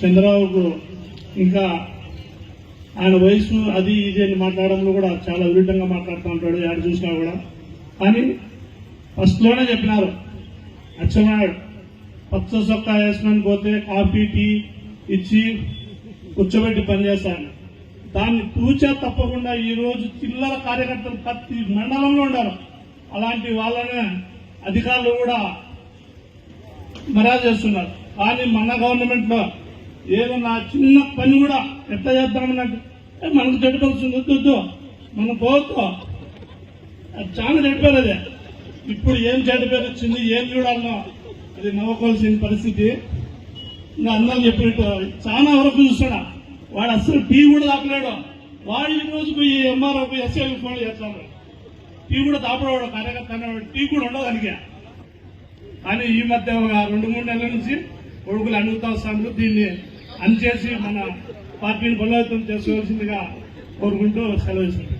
చంద్రబాబుకు ఇంకా ఆయన వయసు అది ఇది అని మాట్లాడడంలో కూడా చాలా విరుద్ధంగా మాట్లాడుతూ ఉంటాడు ఎక్కడ చూసినా కూడా. కానీ ఫస్ట్లోనే చెప్పినారు అచ్చెన్నాయుడు పచ్చ సొక్క వేసుకొని పోతే కాఫీ టీ ఇచ్చి కూర్చోబెట్టి పనిచేస్తాను దాన్ని తూచా తప్పకుండా ఈ రోజు చిల్లర కార్యకర్తలు ప్రతి మండలంలో ఉన్నారు. అలాంటి వాళ్ళనే అధికారులు కూడా మర్యాద చేస్తున్నారు. కానీ మన గవర్నమెంట్లో ఏదన్నా చిన్న పని కూడా ఎట్లా చేద్దామన్నట్టు "ఏ, మనకు చెడు వద్దు మన మనం పోవద్దు. అది చాలా చెడు పేరు అదే. ఇప్పుడు ఏం చెడు పేరు వచ్చింది ఏం చూడాలనో అది నవ్వుకోవాల్సిన పరిస్థితి. ఇంకా అందరం చెప్పినట్టు చాలా వరకు చూస్తాడా వాడు అసలు టీ కూడా తాకలేడు వాడు ఈ రోజు పోయి ఎంఆర్ఓ పోయి ఎస్ఐ ఫోన్ చేస్తాడు. టీ కూడా దాపడవాడు కార్యకర్త టీ కూడా ఉండదు దానికి. కానీ ఈ మధ్య ఒక రెండు మూడు నెలల నుంచి కొడుకులు అడుగుతా వస్తాను దీన్ని అనిచేసి మన పార్టీని బలోపేతం చేసుకోవాల్సిందిగా కోరుకుంటూ సెలవు ఇస్తున్నాను